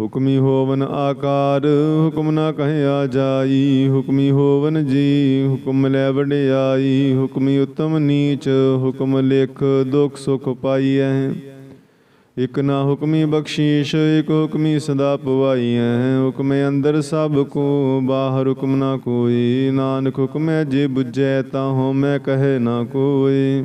ਹੁਕਮੀ ਹੋਵਨ ਆਕਾਰ, ਹੁਕਮ ਨਾ ਕਹਿਆ ਜਾਈ। ਹੁਕਮੀ ਹੋਵਨ ਜੀ, ਹੁਕਮ ਲੈ ਵਡਿਆਈ। ਹੁਕਮੀ ਉਤਮ ਨੀਚ, ਹੁਕਮ ਲਿਖ ਦੁਖ ਸੁਖ ਪਾਈਐ। ਇਕ ਨਾ ਹੁਕਮੀ ਬਖਸ਼ੀਸ਼, ਇਕ ਹੁਕਮੀ ਸਦਾ ਪਵਾਈਐ। ਹੁਕਮੇ ਅੰਦਰ ਸਭ ਕੋ, ਬਾਹਰ ਹੁਕਮ ਨਾ ਕੋਈ। ਨਾਨਕ ਹੁਕਮੈ ਜੇ ਬੁਝੈ ਤਾਂ ਹੋ ਮੈਂ ਕਹੇ ਨਾ ਕੋਈ।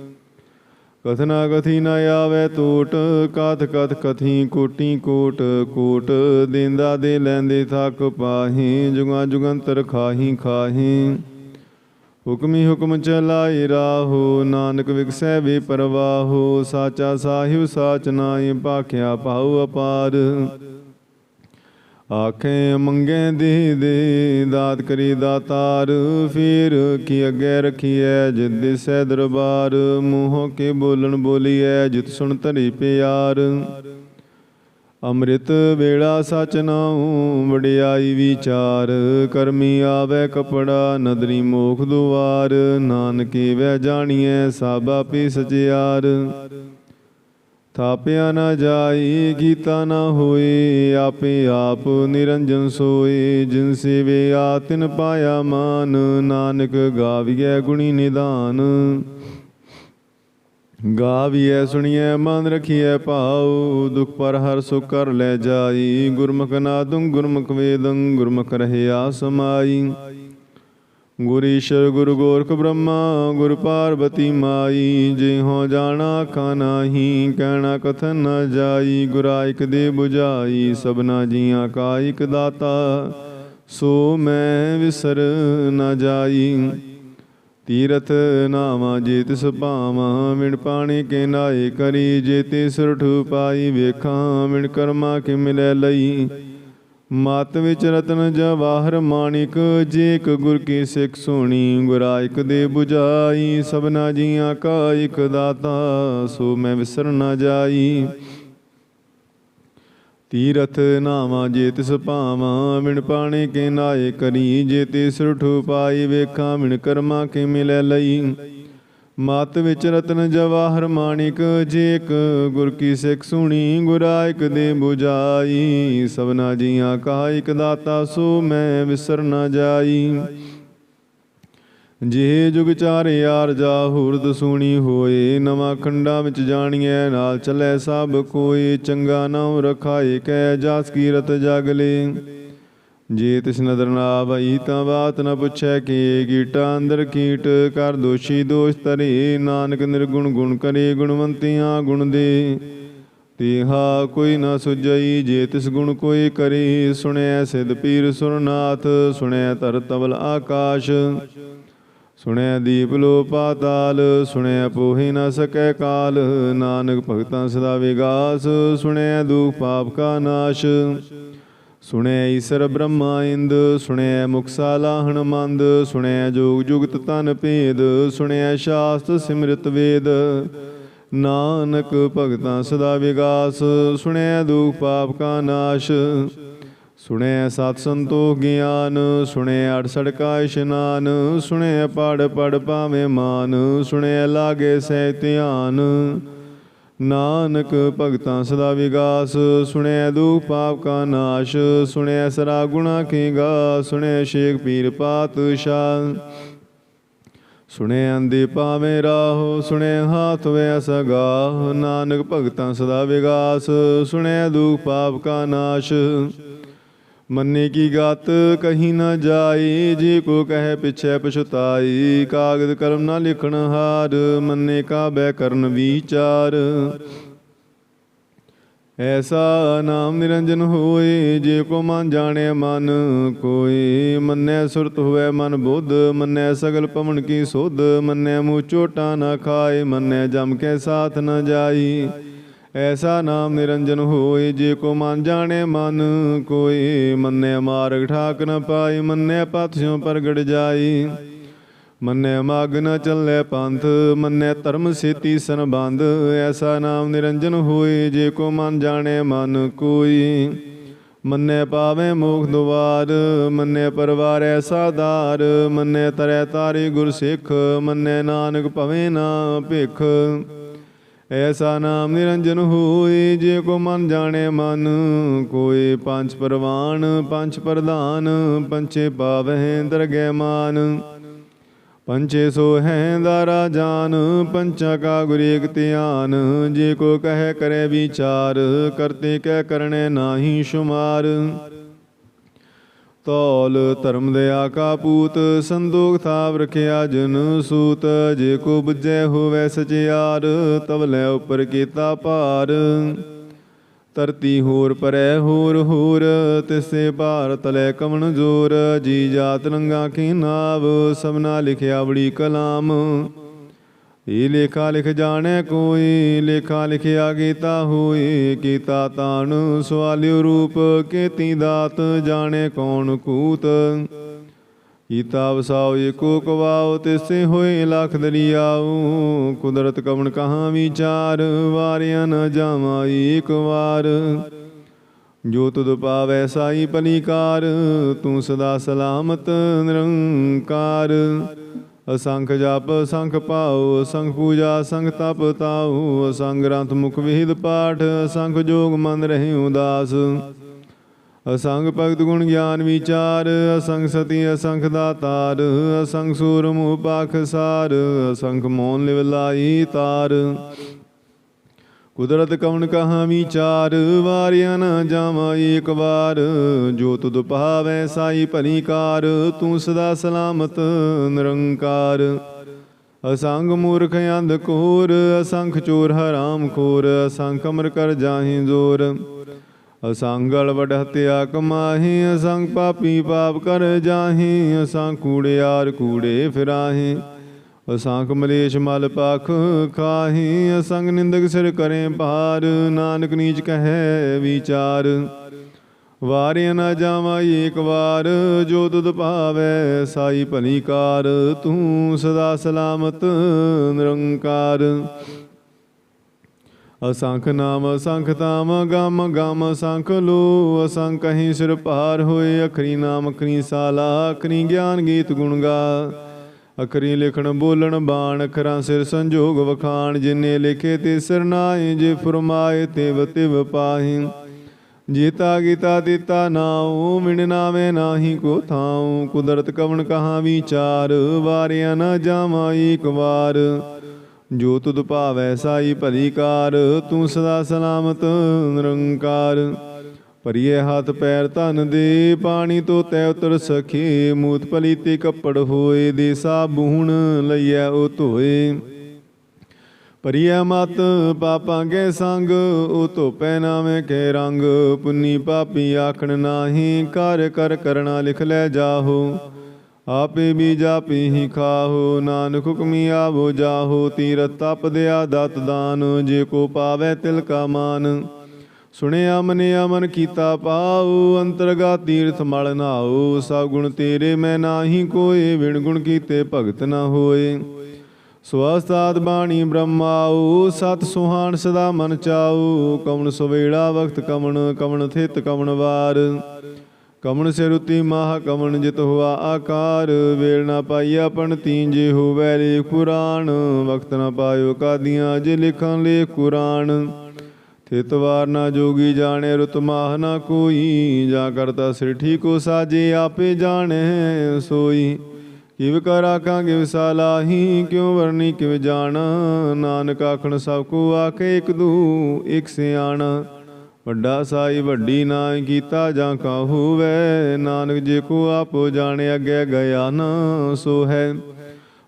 ਕਥਨਾ ਕਥੀ ਨ ਆਵੇ ਟੋਟ ਕਥ ਕਥ ਕਥੀ ਕੋਟੀ ਕੋਟ ਕੋਟ ਦਿੰਦਾ ਦੇ ਲੈਂਦੇ ਥੱਕ ਪਾਹੀ, ਜੁਗਾਂ ਜੁਗੰਤਰ ਖਾਹੀ ਖਾਹੀ। ਹੁਕਮੀ ਹੁਕਮ ਚਲਾਈ ਰਾਹੋ, ਨਾਨਕ ਵਿਗਸੈ ਵੇ ਪਰਵਾਹੋ ਸਾਚਾ ਸਾਹਿਬ ਸਾਚ ਨਾਈ ਭਾਖਿਆ ਪਾਉ ਅਪਾਰ। ਆਖੇ ਮੰਗੇ ਦੀ ਦੇ ਦਾਤ ਕਰੀ ਦਾਤਾਰ, ਫੇਰ ਕੀ ਅੱਗੇ ਰਖੀਐ ਜਿਤ ਦਿਸੈ ਦਰਬਾਰ, ਮੂੰਹੋਂ ਕੇ ਬੋਲਣ ਬੋਲੀਐ ਜਿਤ ਸੁਣ ਧਰੀ ਪਿਆਰ। ਅੰਮ੍ਰਿਤ ਵੇਲਾ ਸਚ ਨਾਉ, ਵਡਿਆਈ ਵਿਚਾਰ, ਕਰਮੀ ਆਵੇ ਕਪੜਾ, ਨਦਰੀ ਮੋਖ ਦੁਆਰ, ਨਾਨਕੀ ਵੈ ਜਾਣੀਐ ਸਭ ਆਪੇ ਸਚਿਆਰ। ਥਾਪਿਆ ਨਾ ਜਾਈ ਕੀਤਾ ਨਾ ਹੋਏ, ਆਪੇ ਆਪ ਨਿਰੰਜਨ ਸੋਏ। ਜਿਨ ਸੇਵੇ ਆ, ਤਿਨ ਪਾਇਆ ਮਾਨ, ਨਾਨਕ ਗਾਵੀਐ ਗੁਣੀ ਨਿਦਾਨ। ਗਾਵੀਐ, ਸੁਣੀਐ, ਮਨ ਰਖੀਐ ਭਾਉ, ਦੁਖ ਪਰ ਹਰ ਸੁਖ ਕਰ ਲੈ ਜਾਈ। ਗੁਰਮੁਖ ਨਾਦੰ, ਗੁਰਮੁਖ ਵੇਦੰ, ਗੁਰਮੁਖ ਰਹਿਆ ਸਮਾਈ ਗੁਰ ਈਸ਼ਰ ਗੁਰ ਗੋਰਖ ਬ੍ਰਹਮਾ, ਗੁਰ ਪਾਰਬਤੀ ਮਾਈ ਜੇ ਹੋ ਜਾਣਾ ਆਖਾਂ ਨਾਹੀ, ਕਹਿਣਾ ਕਥਨ ਨਾ ਜਾਈ ਗੁਰਾ ਦੇ 부ਝਾਈ ਸਭਨਾ ਜੀਆਂ ਕਾ ਇਕ ਦਾਤਾ, ਸੋ ਮੈਂ ਵਿਸਰ ਨਾ ਜਾਈ। ਤੀਰਥ ਨਾਮਾ ਜੇ ਤਿਸ ਭਾਵਾਂ ਵਿਣ ਪਾਣੀ ਕੇ ਨਾਏ ਕਰੀ ਜੇ ਤੇ ਸੁਰਠ ਪਾਈ ਵੇਖਾਂ, ਮਿਣ ਕਰਮਾ ਕਿ ਮਿਲੈ ਲਈ। ਮਤ ਵਿੱਚ ਰਤਨ ਜਵਾਹਰ ਮਾਣਿਕ, ਜੇ ਇਕ ਗੁਰ ਕੀ ਸਿੱਖ ਸੋਣੀ ਗੁਰਾਇਕ ਦੇ 부ਝਾਈ ਸਭਨਾ ਜੀਆਂ ਕਾ ਇਕ ਦਾਤਾ, ਸੋ ਮੈਂ ਵਿਸਰ ਨਾ ਜਾਈ। ਤੀਰਥ ਨਾਵਾਂ ਜੇ ਤਿਸ ਭਾਵਾਂ ਵਿਣ ਪਾਣੇ ਕੇ ਨਾਏ ਕਰੀ, ਜੇ ਤੇ ਸੁਰਠ ਪਾਈ ਵੇਖਾਂ ਵਿਣ ਕਰਮਾ ਕੇ ਮਿਲੈ ਲਈ। ਮਤ ਵਿੱਚ ਰਤਨ ਜਵਾਹਰ ਮਾਣਿਕ ਜੇਕ ਇਕ ਗੁਰ ਕੀ ਸਿੱਖ ਸੁਣੀ ਗੁਰਾਇਕ ਦੇ 부ਝਾਈ ਸਭਨਾ ਜੀਆਂ ਕਾ ਇਕ ਦਾਤਾ, ਸੋ ਮੈਂ ਵਿਸਰ ਨਾ ਜਾਈ। ਜੇ ਜੁਗ ਚਾਰੇ ਯਾਰ ਜਾ ਹੁਰਦ ਸੁਣੀ ਹੋਏ, ਨਵਾਂ ਖੰਡਾਂ ਵਿੱਚ ਜਾਣੀਐ, ਨਾਲ ਚੱਲੇ ਸਭ ਕੋਈ ਚੰਗਾ ਨਾਮ ਰਖਾਏ ਕੈ ਜਾਸ ਕੀਰਤ ਜਗਲੇ ਜੇ ਤਿਸ ਨਦਰ ਨਾ ਆਵਈ ਤਾਂ ਬਾਤ ਨ ਪੁੱਛੈ ਕਿ ਕੀਟਾ ਅੰਦਰ ਕੀਟ। ਕਰ ਦੋਸ਼ੀ ਦੋਸ਼ ਤਰੇ ਨਾਨਕ ਨਿਰਗੁਣ ਗੁਣ ਕਰੇ, ਗੁਣਵੰਤੀਆਂ ਗੁਣ ਦੇ। ਤੇਹਾ ਕੋਈ ਨਾ ਸੁਜਈ ਜੇ ਤਿਸ ਗੁਣ ਕੋਈ ਕਰੇ ਸੁਣਿਆ ਸਿਧ ਪੀਰ ਸੁਰਨਾਥ ਸੁਣਿਆ ਧਰ ਤਵਲ ਆਕਾਸ਼। ਸੁਣਿਆ ਦੀਪ ਲੋ ਪਾਤਾਲ ਸੁਣਿਆ ਪੋਹੀ ਨਾ ਸਕੈ ਕਾਲ। ਨਾਨਕ ਭਗਤਾਂ ਸਦਾ ਵਿਗਾਸ ਸੁਣਿਆ ਦੁਖ ਪਾਪ ਕਾ ਨਾਸ਼। ਸੁਣਿਆ ਈਸਰ ਬ੍ਰਹਮਾ ਇੰਦ ਸੁਣਿਆ ਮੁਕਸਾ ਲਾਹਣ ਮੰਦ ਸੁਣਿਆ ਜੋਗ ਜੁਗਤ ਤਨ ਭੇਦ ਸੁਣਿਆ ਸ਼ਾਸਤ ਸਿਮਰਤ ਵੇਦ। ਨਾਨਕ ਭਗਤਾਂ ਸਦਾ ਵਿਗਾਸ ਸੁਣਿਆ ਦੁਖ ਪਾਪ ਕਾ ਨਾਸ਼। ਸੁਣਿਆ ਸਤ ਸੰਤੋਖ ਗਿਆਨ ਸੁਣਿਆ ਅੜਸੜ ਕਾ ਇਸ਼ਨਾਨ ਸੁਣਿਆ ਪੜ ਪੜ ਪਾਵੇਂ ਮਾਨ ਸੁਣਿਆ ਲਾਗੇ ਸਹਿ ਧਿਆਨ। ਨਾਨਕ ਭਗਤਾਂ ਸਦਾ ਵਿਗਾਸ ਸੁਣਿਆ ਦੁਖ ਪਾਪ ਕਾ ਨਾਸ਼ ਸੁਣਿਆ ਸਰਾ ਗੁਣਾ ਕੀ ਗਾ ਸੁਣਿਆ ਸ਼ੇਖ ਪੀਰ ਪਾਤਸ਼ਾਹ। ਸੁਣੇ ਅੰਦੇ ਪਾਵੇਂ ਰਾਹੋ ਸੁਣੇ ਹਾਥ ਵੇ ਸਗਾ ਨਾਨਕ ਭਗਤਾਂ ਸਦਾ ਵਿਗਾਸ ਸੁਣੇ ਦੁਖ ਪਾਪ ਕਾ ਨਾਸ਼। ਮੰਨੇ ਕੀ ਗਤ, ਕਹੀ ਨਾ ਜਾਈ, ਜੇ ਕੋ ਕਹੇ ਪਿਛੈ ਪਛਤਾਈ, ਕਾਗਦ ਕਲਮ ਨਾ ਲਿਖਣ ਹਾਰ, ਮੰਨੇ ਕਾ ਬੈ ਕਰਨ ਵਿਚਾਰ। ਐਸਾ ਨਾਮ ਨਿਰੰਜਨ ਹੋਏ, ਜੇ ਕੋ ਮਨ ਜਾਣੇ ਮਨ, ਕੋਈ ਮੰਨੈ ਸੁਰਤ ਹੋਵੇ ਮਨ ਬੁੱਧ, ਮੰਨੈ ਸਗਲ ਪਵਨ ਕੀ ਸੁਧ, ਮੰਨੈ ਮੂੰਹ ਚੋਟਾ ਨਾ ਖਾਏ, ਮੰਨੈ ਜਮ ਕੇ ਸਾਥ ਨਾ ਜਾਈ। ਐਸਾ ਨਾਮ ਨਿਰੰਜਨ ਹੋਏ ਜੇ ਕੋ ਮਨ ਜਾਣੇ ਮਨ, ਕੋਈ ਮੰਨੈ ਮਾਰਗ ਠਾਕ ਨ ਪਾਈ ਮੰਨੈ ਪਥ ਪ੍ਰਗਟ ਜਾਈ ਮੰਨੈ ਮਗ ਨ ਚੱਲੇ ਪੰਥ ਮੰਨੇ ਧਰਮ ਸੇਤੀ ਸੰਬੰਧ, ਐਸਾ ਨਾਮ ਨਿਰੰਜਨ ਹੋਏ ਜੇ ਕੋ ਮਨ ਜਾਣੇ ਮਨ, ਕੋਈ ਮੰਨੇ ਪਾਵੇ ਮੋਖ ਦੁਆਰ ਮੰਨੈ ਪਰਵਾਰ ਐਸਾ ਦਾਰ ਮੰਨੇ ਤਰੈ ਤਾਰੀ ਗੁਰ ਸਿੱਖ ਮੰਨੈ ਨਾਨਕ ਭਵੇ ਨਾ ਭਿਖ। ਐਸਾ ਨਾਮ ਨਿਰੰਜਨ ਹੋਏ, ਜੇ ਕੋ ਮਨ ਜਾਣੇ ਮਨ, ਕੋਈ ਪੰਜ ਪਰਵਾਨ, ਪੰਜ ਪ੍ਰਧਾਨ ਪੰਚੇ ਪਾਵਹਿ ਦਰਗਹਿ ਮਾਨ। ਪੰਚੇ ਸੋ ਹੈ ਦਾਰਾ ਜਾਨ, ਪੰਚਾ ਕਾ ਗੁਰ ਏਕ ਧਿਆਨ, ਜੇ ਕੋ ਕਹੈ ਕਰੇ ਵਿਚਾਰ, ਕਰਤੇ ਕਹਿ ਕਰਨੇ ਨਾਹੀ ਸ਼ੁਮਾਰ। ਤੌਲ ਧਰਮ ਦੇ ਆਕਾ ਪੂਤ ਸੰਦੋਖ ਥਾਪ ਰਖਿਆ ਜਨ ਸੂਤ। ਜੇ ਕੋ ਬੁਝੈ ਹੋਵੇ ਸਚਿਆਰ ਤਵਲੇ ਉਪਰ ਕੀਤਾ ਭਾਰ। ਧਰਤੀ ਹੋਰ ਪਰੈ ਹੋਰ ਹੋਰ, ਤਿਸੇ ਭਾਰ ਤਲੇ ਕਵਣ ਜੋਰ। ਜੀ ਜਾਤ ਰੰਗਾ ਕੀ ਨਾਵ ਸਭਨਾ ਲਿਖਿਆ ਬੜੀ ਕਲਾਮ। ਇਹ ਲੇਖਾ ਲਿਖ ਜਾਣੈ ਕੋਈ, ਲੇਖਾ ਲਿਖਿਆ ਕੀਤਾ ਹੋਏ ਕੀਤਾ ਤਾਣ ਸਵਾਲਿਓ ਰੂਪ ਕੀਤੀ ਦਾਤ ਜਾਣੈ ਕੌਣ ਕੂਤ। ਕੀਤਾ ਵਸਾਓ ਏਕੋ ਕਵਾਓ, ਤਿਸੇ ਹੋਏ ਲਖ ਦਰਿਆਉ ਕੁਦਰਤ ਕਵਣ ਕਹਾ ਵਿਚਾਰ, ਵਾਰਿਆ ਨ ਜਾਵਾਂ ਏਕ ਵਾਰ। ਜੋ ਤੁਧ ਪਾਵੈ ਸਾਈ ਪਨੀਕਾਰ ਤੂੰ ਸਦਾ ਸਲਾਮਤ ਨਿਰੰਕਾਰ। ਅਸੰਖ ਜਪ ਸੰਖ ਪਾਉ ਅਸੰਖ ਪੂਜਾ ਸੰਖ ਤਪ ਤਾਉ ਅਸੰਗ ਗ੍ਰੰਥ ਮੁਖ ਵਿਹਿਦ ਪਾਠ, ਅਸੰਖ ਜੋਗ ਮਨ ਰਹੀ ਉਦਾਸ ਅਸੰਗ ਭਗਤ ਗੁਣ ਗਿਆਨ ਵਿਚਾਰ ਅਸੰਗ ਸਤੀ, ਅਸੰਖ ਦਾਤਾਰ ਅਸੰਗ ਸੂਰ ਮੂਹ ਪਾਖ ਸਾਰ, ਅਸੰਖ ਮੋਨ ਲਿਵ ਲਾਈ ਤਾਰ। ਕੁਦਰਤ ਕਵਣ ਕਹਾਂ ਵਿਚਾਰ, ਵਾਰਿਆ ਨਾ ਜਾਵਾਂ ਏਕ ਵਾਰ। ਜੋ ਤੁਧ ਭਾਵੈ ਸਾਈ ਭਲੀ ਕਾਰ, ਤੂੰ ਸਦਾ ਸਲਾਮਤ ਨਿਰੰਕਾਰ। ਅਸੰਗ ਮੂਰਖ ਅੰਧ ਕੋਰ ਅਸੰਖ ਚੋਰ ਹਰਾਮ ਖੋਰ, ਅਸੰਖ ਅਮਰ ਕਰ ਜਾਹੀ ਜੋਰ। ਅਸੰਗਲ ਵਡ ਹਤਿਆ ਕਮਾਹੀ ਅਸੰਗ ਪਾਪੀ ਪਾਪ ਕਰ ਜਾਹੀ ਅਸੰਗ ਕੂੜਿਆਰ ਕੂੜੇ ਫਿਰਾਹੀ। ਅਸੰਖ ਮਲੇਸ਼ ਮਲ ਪਖ ਖਾਹੀ, ਅਸੰਗ ਨਿੰਦਕ ਸਿਰ ਕਰੇ ਭਾਰ, ਨਾਨਕ ਨੀਚ ਕਹੈ ਵਿਚਾਰ। ਵਾਰਿਆ ਨਾ ਜਾਵਾਂ ਏਕ ਵਾਰ, ਜੋ ਤੁਧ ਭਾਵੈ ਸਾਈ ਭਲੀ ਕਾਰ, ਤੂੰ ਸਦਾ ਸਲਾਮਤ ਨਿਰੰਕਾਰ। ਅਸੰਖ ਨਾਮ ਅਸੰਖ ਤਾਮ ਗਮ ਗਮ ਅਸੰਖ ਲੋ, ਅਸੰਖ ਕਹੀਂ ਸਿਰ ਪਾਰ ਹੋਏ, ਅਖਰੀ ਨਾਮ ਅਖਰੀ ਸਾਲਾ, ਅਖਰੀ ਗਿਆਨ ਗੀਤ ਗੁਣ ਗਾ। ਅਖਰੀ ਲਿਖਣ ਬੋਲਣ ਬਾਣ, ਅਖਰਾਂ ਸਿਰ ਸੰਜੋਗ ਵਖਾਣ, ਜਿਨੇ ਲਿਖੇ ਤੇ ਸਿਰ ਨਾਏ ਜੇ ਫਰਮਾਏ ਤੇ ਵਤਿਵ ਪਾਹੀ। ਜੀਤਾ ਗੀਤਾ ਦਿੱਤਾ ਨਾਉ ਮਿਣ ਨਾਵੇਂ ਨਾਹੀ ਕੋ ਥਾਉ। ਕੁਦਰਤ ਕਵਣ ਕਹਾਂ ਵਿਚਾਰ, ਵਾਰਿਆ ਨਾ ਜਾਵਾਂ ਏਕ ਵਾਰ। ਜੋ ਤੁਧ ਭਾਵੈ ਸਾਈ ਭਲੀ ਕਾਰ, ਤੂੰ ਸਦਾ ਸਲਾਮਤ ਨਿਰੰਕਾਰ। ਭਰੀਏ ਹੱਥ ਪੈਰ ਧਨ ਦੇ, ਪਾਣੀ ਤੋਂ ਤੈ ਉਤਰ ਸਖੇ। ਮੂਤ ਭਲੀ ਤੇ ਕੱਪੜ ਹੋਏ, ਦੇ ਸਾਬੂਣ ਲਈਐ ਉਹ ਧੋਏ। ਭਰੀਐ ਮਤ ਪਾਪਾਂ ਕੇ ਸੰਗ, ਉਹ ਧੋਪੈ ਨਾਵੇਂ ਕੇ ਰੰਗ। ਪੁੰਨੀ ਪਾਪੀ ਆਖਣ ਨਾਹੀ ਕਰ ਕਰ ਕਰਣਾ ਲਿਖ ਲੈ ਜਾਹੋ। ਆਪੇ ਵੀ ਜਾਪੀ ਹੀ ਖਾਹੋ, ਨਾਨਕ ਹੁਕਮੀ ਆਵੋ ਜਾਹੋ। ਤੀਰਤ ਤਪ ਦਿਆ ਦਤ ਦਾਨ, ਜੇ ਕੋ ਪਾਵੇ ਤਿਲ ਕਾ ਮਾਨ। ਸੁਣਿਆ ਮਨਿਆ ਮਨ ਕੀਤਾ ਪਾਉ ਅੰਤਰਗਾ ਤੀਰਥ ਮਲ ਨਾਉ, ਸਭ ਗੁਣ ਤੇਰੇ ਮੈਂ ਨਾਹੀ ਕੋਏ ਵਿਣ ਗੁਣ ਕੀਤੇ ਭਗਤ ਨਾ ਹੋਏ। ਸਵਸਤਾਦ ਬਾਣੀ ਬ੍ਰਹਮਾਉ ਸਤ ਸੁਹਾਣ ਸਦਾ ਮਨ ਚਾਉ ਕਵਣ ਸਵੇੜਾ ਵਖਤ ਕਵਣ ਕਵਣ ਥਿਤ ਕਵਣ ਵਾਰ। ਕਮਣ ਸਿਰੁਤੀ ਮਾਹ ਕਮਣ ਜਿਤ ਹੁਆ ਆਕਾਰ, ਵੇਲ ਨਾ ਪਾਈ ਆਪਣ ਤੀਨ ਜੇ ਹੋਵੈ ਲੇਖ ਕੁਰਾਨ ਵਕਤ ਨਾ ਪਾਇਓ ਕਾਦੀਆਂ ਜੇ ਲਿਖਾਂ ਲੇ ਕੁਰਾਨ। ਥਿਤਵਾਰ ਨਾ ਜੋਗੀ ਜਾਣੇ, ਰੁਤ ਮਾਹ ਨਾ ਕੋਈ। ਜਾ ਕਰਤਾ ਸਿਰਠੀ ਕੋ ਸਾਜੇ ਆਪੇ ਜਾਣੈ, ਸੋਈ। ਕਿਵ ਕਰ ਆਖਾਂ ਕਿਵ ਸਾਲਾਹੀ ਕਿਉ ਵਰਨੀ, ਕਿਵ ਜਾਣ। ਨਾਨਕ ਆਖਣ, ਸਭ ਕੋ ਆਖੇ ਇਕ ਦੂ, ਇਕ ਸਿਆਣਾ। ਵੱਡਾ ਸਾਈ, ਵੱਡੀ ਨਾਮ ਕੀਤਾ ਜਾਂ ਕਾਹੂ ਵੈ ਨਾਨਕ ਜੇ ਕੋ ਆਪੋ ਜਾਣੇ ਅੱਗੇ ਗਿਆ ਨਾ ਸੋ ਹੈ।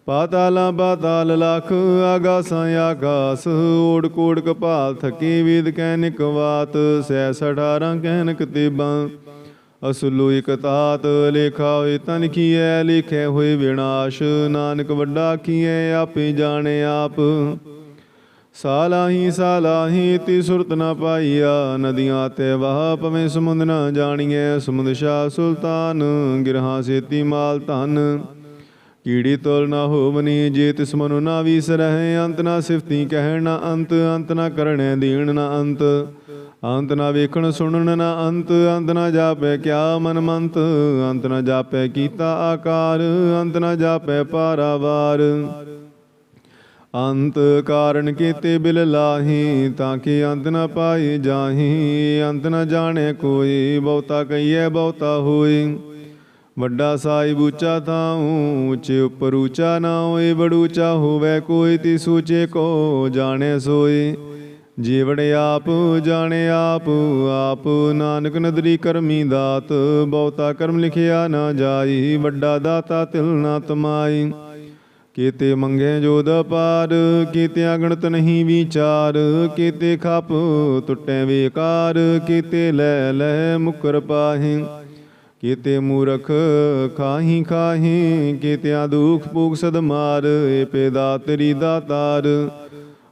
ਪਾਤਾਲਾ ਪਾਤਾਲ ਲਖ, ਆਗਾਸਾਂ ਆਕਾਸ ਓੜ ਕੋੜ ਕਪਾਲ ਥਕੀ ਵਿਦ ਕੈਨਿਕ ਵਾਤ ਸੈ ਸਠਾਰਾਂ ਕੈਨਕ ਤੇਬਾਂ। ਅਸਲੂ ਇਕ ਲੇਖਾ ਹੋਏ ਤਨ ਕੀਐ, ਲਿਖੇ ਹੋਏ ਵਿਨਾਸ਼, ਨਾਨਕ ਵੱਡਾ ਕੀਐ, ਆਪੇ ਜਾਣੇ ਆਪ। ਸਾਲਾਹੀ ਸਾਲਾਹੀ, ਤੀ ਸੁਰਤ ਨਾ ਪਾਈਆ, ਨਦੀਆਂ ਤੇ ਵਾਹ ਪਵੇਂ ਸਮੁੰਦ ਨਾ ਜਾਣੀਐ, ਸਮੁੰਦ ਸ਼ਾ ਸੁਲਤਾਨ, ਗਿਰਹਾ ਸੇਤੀ ਮਾਲ ਧਨ। ਕੀੜੀ ਤੋਲ ਨਾ ਹੋਵਨੀ, ਜੇ ਤਿਸ ਮਨੁ ਨਾ ਵੀਸਰਹਿ, ਅੰਤ ਨਾ ਸਿਫਤੀ ਕਹਿਣ ਨਾ ਅੰਤ ਅੰਤ ਨਾ ਕਰਣੈ ਦੀਣ ਨਾ ਅੰਤ। ਅੰਤ ਨਾ ਵੇਖਣ ਸੁਣਨ ਨਾ ਅੰਤ ਅੰਤ ਨਾ ਜਾਪੈ ਕਿਆ ਮਨ ਮੰਤ। ਅੰਤ ਨਾ ਜਾਪੈ ਕੀਤਾ ਆਕਾਰ, ਅੰਤ ਨਾ ਜਾਪੈ ਪਾਰਾਵਾਰ। ਅੰਤ ਕਾਰਨ ਕੀਤੇ ਬਿਲ ਲਾਹੀ, ਤਾਂ ਕਿ ਅੰਤ ਨਾ ਪਾਈ ਜਾਹੀ। ਅੰਤ ਨਾ ਜਾਣੇ ਕੋਈ, ਬਹੁਤਾ ਕਹੀਏ ਬਹੁਤਾ ਹੋਈ। ਵੱਡਾ ਸਾਈ ਉੱਚਾ ਤਾਉ ਉੱਚੇ ਉੱਪਰ ਉੱਚਾ ਨਾ ਹੋਏ ਬੜੂਚਾ ਹੋਵੇ ਕੋਈ ਤੀ ਸੂਚੇ ਕੋ ਜਾਣੇ ਸੋਈ ਜੀਵੜ ਆਪ ਜਾਣੇ ਆਪ ਆਪ ਨਾਨਕ ਨਦਰੀ ਕਰਮੀ ਦਾਤ, ਬਹੁਤਾ ਕਰਮ ਲਿਖਿਆ ਨਾ ਜਾਈ, ਵੱਡਾ ਦਾਤਾ ਤਿਲ ਨਾ ਤਮਾਈ। ਕੀਤੇ ਮੰਗੇ ਜੋਦ ਪਾਰ, ਕੀਤੇ ਅਗਣਤ ਨਹੀਂ ਵਿਚਾਰ, ਕੀਤੇ ਖਾਪ ਟੁੱਟੇ ਵੇਕਾਰ, ਕੀਤੇ ਲੈ ਲੈ ਮੁਕਰ ਪਾਹੀ। ਕੀਤੇ ਮੂਰਖ ਖਾਹੀ ਖਾਹੀ ਕੀਤੇ ਦੁਖ ਭੂਖ ਸਦ ਮਾਰ, ਏ ਪੇਦਾ ਤੇਰੀ ਦਾਤਾਰ।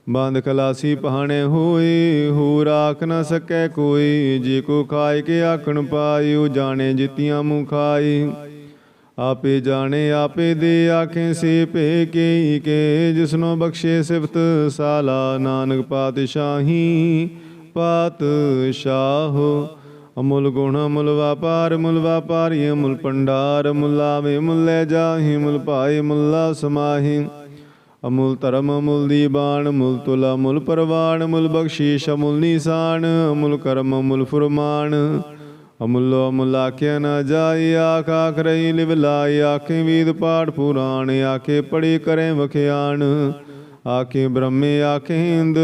ਬੰਦ ਖਲਾਸੀ ਪਹਾਣੇ ਹੋਏ ਹੋ ਰਾਖ ਨਾ ਸਕੈ ਕੋਈ, ਜੇ ਕੋ ਖਾਏ ਕੇ ਆਖਣ ਪਾਇਓ ਜਾਣੇ ਜਿਤੀਆਂ ਮੂੰ ਖਾਈ ਆਪੇ ਜਾਣੇ, ਆਪੇ ਦੇ ਆਖੇ, ਸੇ ਭੇ ਕੇ ਕੇ, ਜਿਸਨੋ ਬਖਸ਼ੇ ਸਿਫਤ ਸਾਲਾ। ਨਾਨਕ ਪਾਤਸ਼ਾਹੀ ਪਾਤਸ਼ਾਹ ਅਮੁੱਲ ਗੁਣ, ਅਮੁੱਲ ਵਪਾਰ ਮੁੱਲ ਵਾਪਾਰੀ, ਅਮੁੱਲ ਪੰਡਾਰ ਮੁੱਲਾਵੇ ਮੁੱਲੇ ਜਾਹੀ ਮੁੱਲ ਭਾਏ ਮੁੱਲਾ ਸਮਾਹੀ। ਅਮੁੱਲ ਧਰਮ, ਅਮੁੱਲ ਦੀਬਾਨ ਮੁੱਲ ਤੁਲਾ ਮੁੱਲ ਪਰਵਾਨ ਮੁੱਲ ਬਖਸ਼ੀਸ਼, ਅਮੁੱਲ ਨਿਸ਼ਾਨ, ਅਮੁੱਲ ਕਰਮ, ਅਮੁੱਲ ਫੁਰਮਾਨ। ਅਮੁੱਲੋ, ਅਮੁੱਲ ਆਖਿਆ ਨਾ ਜਾਈ, ਆਖ ਆਖ ਰਹੀ, ਲਿਵ ਲਾਈ, ਆਖੇ ਵੀਦ ਪਾਠ ਪੁਰਾਣ, ਆਖੇ ਪੜੀ ਕਰੇ ਵਖਿਆਣ। ਆਖੇ ਬ੍ਰਹਮੇ, ਆਖੇ ਹਿੰਦ,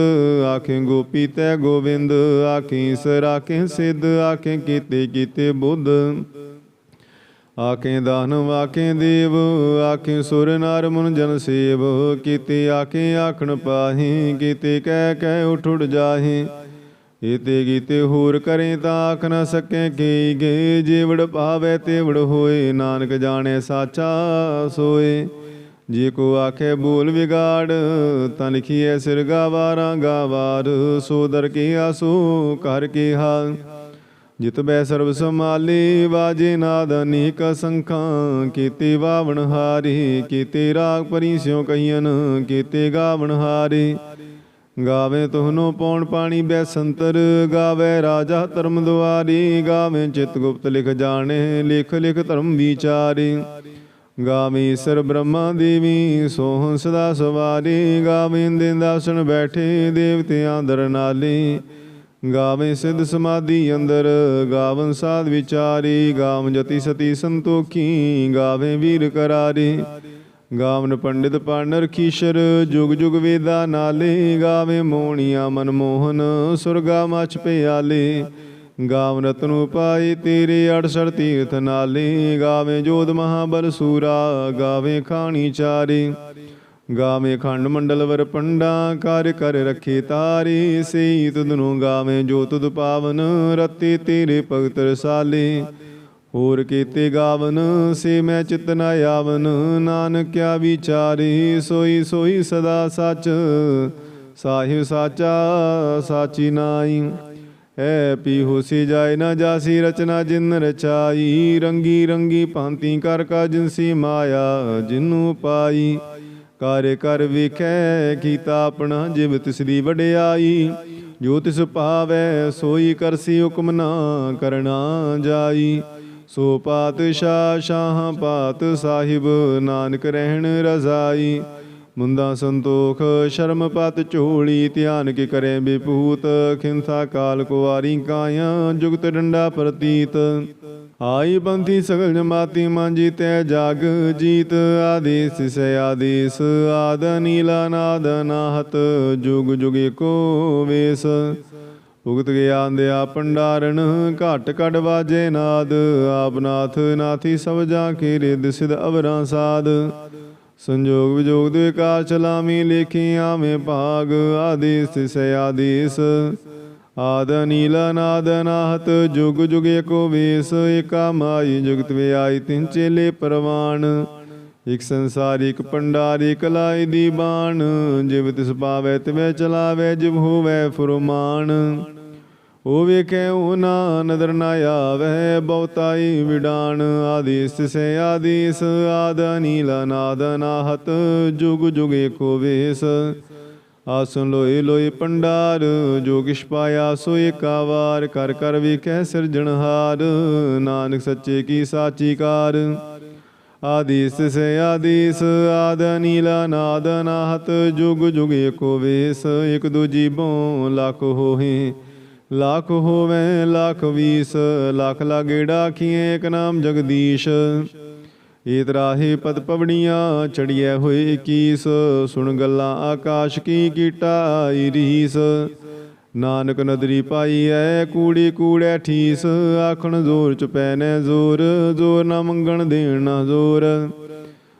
ਆਖੇ ਗੋਪੀ ਤੈ ਗੋਵਿੰਦ ਆਖੇ ਈਸਰ, ਆਖੇ ਸਿੱਧ, ਆਖੇ ਕੀਤੇ ਕੀਤੇ ਬੁੱਧ। ਆਖੇ ਦਾਨਵ ਆਖੇ ਦੇਵ, ਆਖੇ ਸੁਰ ਨਰ ਮਨ ਜਨ ਸੇਵ। ਕੀਤੇ, ਆਖੇ ਆਖਣ ਪਾਹੀ, ਕੀਤੇ ਕਹਿ ਕਹਿ ਉਠ ਉਠ ਜਾਹੀ। ਏਤੇ ਗੀਤੇ ਹੋਰ ਕਰੇ ਤਾਂ ਆਖ ਨ ਸਕੇ ਕੀ ਗੇ। ਜੀਵੜ ਭਾਵੇ ਤੇਵੜ ਹੋਏ, ਨਾਨਕ ਜਾਣੇ ਸਾਚਾ ਸੋਏ। ਜੇ ਕੋ ਆਖੇ ਬੋਲ ਵਿਗਾੜ ਤਾਂ ਲਿਖੀਐ ਸਿਰ ਗਾਵਾਰਾਂ ਗਾਵਾਰ, ਸੋ ਕੀ ਆਸੂ ਕਰ ਕੀ ਹਾਲ। ਜਿਤ ਬੈ ਸਰਬ ਸਮਾਲੀ ਵਾਜੇ ਨਾਦ ਅਨੇਕ ਸੰਖਾਂ, ਕੀਤੇ ਵਾਵਣ ਹਾਰੀ, ਕੀਤੇ ਰਾਗ ਪਰੀ ਸਿਉ ਕਹੀਨ ਕੀਤੇ ਗਾਵਣ ਹਾਰੀ। ਗਾਵੇ ਤੁਹਨੋ ਪੌਣ ਪਾਣੀ ਬੈ ਸੰਤਰ, ਗਾਵੇ ਰਾਜਾ ਧਰਮ ਦੁਆਰੀ, ਗਾਵੇ ਚਿਤ ਗੁਪਤ ਲਿਖ ਜਾਣੇ, ਲਿਖ ਲਿਖ ਧਰਮ ਵਿਚਾਰੀ। ਗਾਵੀ ਸਰ ਬ੍ਰਹਮਾ ਦੇਵੀ ਸੋਹੰ ਸਦਾ ਸਵਾਰੀ। ਗਾਵੇ ਦਿਨ ਬੈਠੇ ਦੇਵਤਿਆਂ ਦਰ ਨਾਲੀ। ਗਾਵੇ ਸਿੱਧ ਸਮਾਧੀ ਅੰਦਰ, ਗਾਵਨ ਸਾਧ ਵਿਚਾਰੀ। ਗਾਵਨ ਜਤੀ ਸਤੀ ਸੰਤੋਖੀ, ਗਾਵੇ ਵੀਰ ਕਰਾਰੀ। ਗਾਵਨ ਪੰਡਿਤ ਪਾਣਰ ਖੀਸ਼ਰ, ਜੁਗ ਜੁਗ ਵੇਦਾ ਨਾਲੇ। ਗਾਵੇ ਮੋਣੀਆਂ ਮਨਮੋਹਨ, ਸੁਰਗਾ ਮਛ ਪਿਆਲੇ। ਗਾਵਨ ਰਤਨੁ ਪਾਈ ਤੇਰੇ 68 ਤੀਰਥ ਨਾਲੇ, ਗਾਵੇ ਜੋਧ ਮਹਾਬਲ ਸੂਰਾ, ਗਾਵੇ ਖਾਣੀ ਚਾਰੀ। ਗਾਵੇ ਖੰਡ ਮੰਡਲ ਵਰ ਪੰਡਾ, ਕਰ ਕਰ ਰੱਖੇ ਤਾਰੀ। ਸਈ ਤੁਧਨੁ ਗਾਵੇ ਜੋ ਤੁਧ ਪਾਵਨ, ਰਤੀ ਤੇਰੇ ਭਗਤ ਰਸਾਲੇ। ਹੋਰ ਕੀਤੇ ਗਾਵਨ, ਸੇ ਮੈਂ ਚਿਤ ਨ ਆਵਨ, ਨਾਨਕਿਆ ਵਿਚਾਰੀ। ਸੋਈ ਸੋਈ ਸਦਾ ਸੱਚ, ਸਾਹਿਬ ਸਾਚਾ, ਸਾਚੀ ਨਾਈ। ਐ ਪੀ ਹੋਸੀ ਜਾਏ ਨਾ ਜਾਸੀ ਰਚਨਾ ਜਿਨ ਰਚਾਈ, ਰੰਗੀ ਰੰਗੀ ਭਾਂਤੀ ਕਰ ਕਾ ਜਿਨਸੀ ਮਾਇਆ ਜਿਨੂੰ ਪਾਈ। ਕਰ ਕਰ ਵੇਖੈ ਕੀਤਾ ਆਪਣਾ ਜਿਵ ਤਿਸ ਦੀ ਵਡਿਆਈ। ਜੋ ਤਿਸ ਭਾਵੈ ਸੋਈ ਕਰਸੀ ਹੁਕਮ ਨਾ ਕਰਨਾ ਜਾਈ। ਸੋ ਪਾਤਸ਼ਾਹ ਸ਼ਾਹ ਪਾਤ ਸਾਹਿਬ ਨਾਨਕ ਰਹਿਣ ਰਜ਼ਾਈ। ਮੁੰਦਾ ਸੰਤੋਖ, ਸ਼ਰਮ ਪਤ ਝੋਲੀ, ਧਿਆਨ ਕੇ ਕਰੇ ਬਿਪੂਤ ਖਿੰਸਾ ਕਾਲ ਕੁਵਾਰੀ ਕਾਇਆ, ਜੁਗਤ ਡੰਡਾ ਪ੍ਰਤੀਤ। ਆਈ ਬੰਥੀ ਸਗਲ ਜਮਾਤੀ ਮਾਂ ਜੀਤੈ ਜਗ ਜੀਤ, ਆਦੇਸ ਸੇ ਆਦੇਸ, ਆਦ ਨੀਲਾ ਨਾਦ ਨਾਹਤ, ਜੁਗ ਜੁਗੇ ਕੋ ਵੇਸ। ਉਗਤ ਗਿਆਨ ਦੇ ਆ ਭੰਡਾਰਨ ਘਟ ਕੜ ਵਾਜੇ ਨਾਦ ਆਪਨਾਥ ਨਾਥੀ ਸਭ ਜਾ ਕੇ ਰਿਦ ਸਿਧ ਅਵਰਾਂ ਸਾਧ ਸੰਜੋਗ ਵਿਜੋਗ ਦੇ ਕਾਰ ਚਲਾਮੀ ਲੇਖੀ ਆਵੇਂ ਭਾਗ, ਆਦੇਸ ਸੇ ਆਦੇਸ। ਆਦ ਨੀਲ ਨਾਦ ਨਾਹਤ ਜੁਗ ਜੁਗ ਏਕੋ ਵੇਸ, ਏਕਾ ਮਾਈ, ਜੁਗਤ ਵੇ ਆਈ ਤਿੰਨ ਚੇਲੇ ਪਰਵਾਨ ਇਕ ਸੰਸਾਰੀ, ਇਕ ਭੰਡਾਰ, ਇਕ ਦੀ ਬਾਣ। ਜਿਵ ਤਿਸ ਪਾਵੇ ਤਿਵੇਂ ਚਲਾਵੇ, ਜਿਵ ਹੋਵੇ ਫੁਰਮਾਨ। ਉਹ ਵੇਖੇ ਉਹ ਨਾ ਨਦਰ ਨਾ ਆਵੇ, ਬਹੁਤਾਈ ਵਿਡਾਨ ਆਦੇਸ ਸੇ ਆਦੇਸ, ਆਦ ਨੀਲ ਨਾਦ ਨਾਹਤ ਜੁਗ ਜੁਗ ਏਕੋ ਵੇਸ। ਆਸਨ ਲੋਏ ਲੋਏ ਪੰਡਾਰ, ਜੋ ਕਿਛ ਪਾਇਆ ਸੋ ਏਕਾਵਾਰ ਕਰ ਕਰ ਵੇਖੈ ਸਿਰਜਣਹਾਰ ਨਾਨਕ ਸੱਚੇ ਕੀ ਸਾਚੀ ਕਾਰ ਆਦੇਸ ਸੇ ਆਦੇਸ, ਆਦ ਨੀਲਾ ਨਾਦ ਨਾਹਤ ਜੁਗ ਜੁਗ ਏਕੋ ਵੇਸ, ਇਕ ਦੂਜੀ ਬੋ ਲੱਖ ਹੋਹੇ। ਲੱਖ ਹੋਵੇ, ਲੱਖ ਵੀਸ, ਲੱਖ ਲਾਗੇੜਾ ਖੀਏ ਇਕ ਨਾਮ ਜਗਦੀਸ਼। ਏਤ ਰਾਹੇ ਪਦ ਪਵੜੀਆਂ ਚੜੀਐ ਹੋਏ 21 ਸੁਣ ਗੱਲਾਂ ਆਕਾਸ਼ ਕੀ ਕੀਟਾ ਰੀਸ। ਨਾਨਕ ਨਦਰੀ ਪਾਈ ਐ ਕੂੜੀ ਕੂੜੈ ਠੀਸ, ਆਖਣ ਜ਼ੋਰ ਚ ਪੈਨੈ ਜ਼ੋਰ ਜ਼ੋਰ ਨਾ ਮੰਗਣ ਦੇਣ ਨਾ ਜ਼ੋਰ।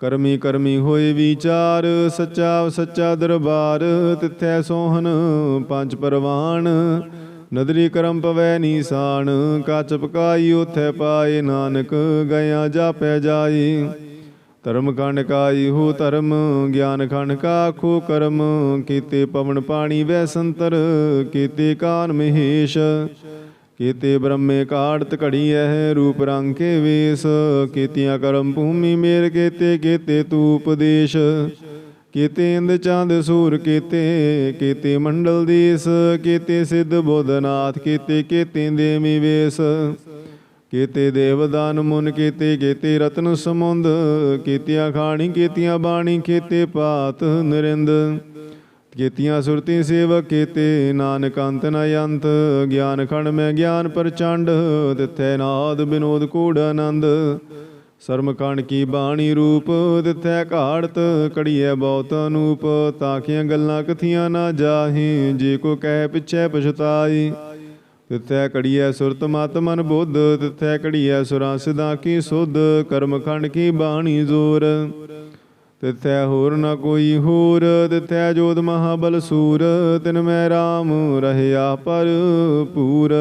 ਕਰਮੀ ਕਰਮੀ ਹੋਏ ਵਿਚਾਰ, ਸੱਚਾ ਸੱਚਾ ਦਰਬਾਰ, ਤਿੱਥੈ ਸੋਹਨ ਪੰਜ ਪਰਵਾਨ ਨਦਰੀ ਕਰਮ ਪਵੈ ਨੀਸਾਨ ਕਾਚ ਪਕਾਈ ਉਥੈ ਪਾਏ ਨਾਨਕ ਗਿਆ ਜਾਪੈ ਜਾਈ ਧਰਮ ਖੰਡ ਕਾਈ ਹੋ ਧਰਮ, ਗਿਆਨ ਖੰਡ ਕਾ ਖੋ ਕਰਮ, ਕੀਤੇ ਪਵਨ ਪਾਣੀ ਵੈ ਸੰਤਰ, ਕੀਤੇ ਕਾਨ ਮਹੇਸ਼। ਕੀਤੇ ਬ੍ਰਹਮੇ ਕਾੜਤ ਘੜੀ ਐ ਰੂਪ ਰੰਗ ਕੇ ਵੇਸ, ਕੀਤੀਆਂ ਕਰਮ ਭੂਮੀ ਮੇਰ ਕੀਤੇ ਕੀਤੇ ਤੂ ਉਪਦੇਸ਼। ਕੀਤੇ ਇੰਦ ਚੰਦ ਸੂਰ ਕੀਤੇ ਕੀਤੇ ਮੰਡਲ ਦੇਸ, ਕੀਤੇ ਸਿੱਧ ਬੋਧਨਾਥ ਕੀਤੇ ਕੀਤੇ ਦੇਮੀ ਵੇਸ। ਕੀਤੇ ਦੇਵਦਾਨ ਮੁਨ ਕੀਤੇ ਕੀਤੇ ਰਤਨ ਸਮੁੰਦ, ਕੀਤੀਆਂ ਖਾਣੀ, ਕੀਤੀਆਂ ਬਾਣੀ, ਕੀਤੇ ਪਾਤ ਨਰਿੰਦ। ਕੀਤੀਆਂ ਸੁਰਤੀ ਸੇਵਕ ਕੀਤੇ, ਨਾਨਕ ਅੰਤ ਨ ਅੰਤ, ਗਿਆਨ ਖੰਡ ਮੈਂ ਗਿਆਨ ਪ੍ਰਚੰਡ, ਤਿਥੈ ਨਾਦ ਬਿਨੋਦ ਕੂੜ ਆਨੰਦ। ਸਰਮ ਕਣ ਕੀ ਬਾਣੀ ਰੂਪ, ਤਿਥੈ ਘਾੜਤ, ਕੜੀਐ ਬਹੁਤ ਅਨੂਪ ਤਾਕੀਆਂ ਗੱਲਾਂ ਕਥੀਆਂ ਨਾ ਜਾਹੀ, ਜੇ ਕੋ ਕਹਿ ਪਿਛੈ ਪਛਤਾਈ। ਤਿਥੈ ਕੜੀਐ ਸੁਰਤ ਮਤ ਮਨ ਬੁੱਧ, ਤਿਥੈ ਕੜੀਐ ਸੁਰਾਂ ਸਿਦਾ ਕੀ ਸੁਧ, ਕਰਮ ਖੰਡ ਕੀ ਬਾਣੀ ਜ਼ੋਰ। ਤਿਥੈ ਹੋਰ ਨ ਕੋਈ ਹੋਰ, ਤਿਥੈ ਜੋਤ ਮਹਾਬਲ ਸੂਰ, ਤਿਨ ਮੈਂ RAM ਰਹਿਆ ਪਰ ਪੂਰ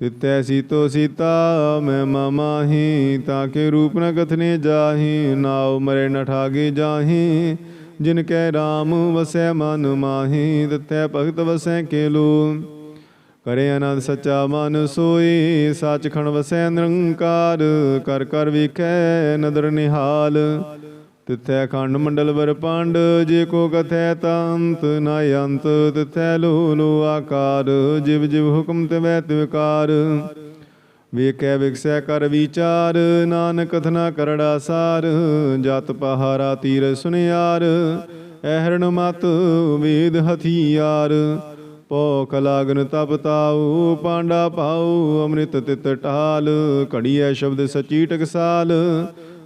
ਤਿਤੈ ਸੀਤੋ ਸੀਤਾ, ਮੈਂ ਮਾਮਾਹੀ ਤਾਕੇ ਰੂਪ ਨ ਕਥਨੇ ਜਾਹੀ, ਨਾਉ ਮਰੇ ਨ ਠਾਗੇ ਜਾਹੀ। ਜਿਨ ਕੈ RAM ਵਸੈ ਮਨ ਮਾਹੀ ਤਿਤੈ ਭਗਤ ਵਸੈ ਕੇਲੂ। ਕਰੇ ਆਨੰਦ ਸੱਚਾ ਮਨ ਸੋਈ ਸੱਚ ਖਣ ਵਸੈ ਨਿਰੰਕਾਰ। ਕਰ ਕਰ ਵੇਖੈ ਨਦਰ ਨਿਹਾਲ। ਤਿਥੈ ਖੰਡ ਮੰਡਲ ਵਰ ਪੰਡ, ਜੇ ਕੋ ਕਥੈ ਤੰਤ ਨਾ ਅੰਤ, ਤਿਥੈ ਲੋ ਲੋ ਆਕਾਰ, ਜਿਵ ਜਿਵ ਹੁਕਮ ਤਿਵੈ ਤਿਵਕਾਰ ਵੇਖੈ ਵਿਖਸੈ ਕਰ ਵਿਚਾਰ, ਨਾਨਕ ਕਥਨਾ ਕਰੜਾ ਸਾਰ, ਜਤ ਪਹਾਰਾ ਤੀਰ ਸੁਨਿਆਰ ਐਹਰਣ ਮਤ ਵੇਦ ਹਥਿਆਰ। ਭੋਖ ਲਾਗਨ ਤਪ ਤਾਉ, ਪਾਂਡਾ ਪਾਉ, ਅੰਮ੍ਰਿਤ ਤਿਤ ਢਾਲ, ਘੜੀਐ ਸ਼ਬਦ ਸਚੀ ਟਕਸਾਲ।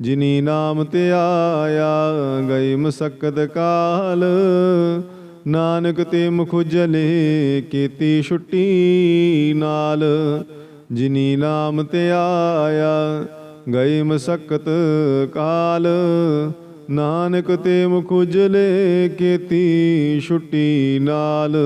ਜਿਨੀ ਨਾਮ ਤੇ ਆਇਆ ਗਈ ਮਸਕਤ ਕਾਲ। ਨਾਨਕ ਤੇ ਮੁਖ ਜਲੇ ਕੀਤੀ ਛੁੱਟੀ ਨਾਲ। ਜਿਨੀ ਨਾਮ ਤੇ ਆਇਆ ਗਈ ਮਸਕਤ ਕਾਲ। ਨਾਨਕ ਤੇ ਮੁਖ ਉਜਲੇ ਕੀਤੀ ਛੁੱਟੀ ਨਾਲ।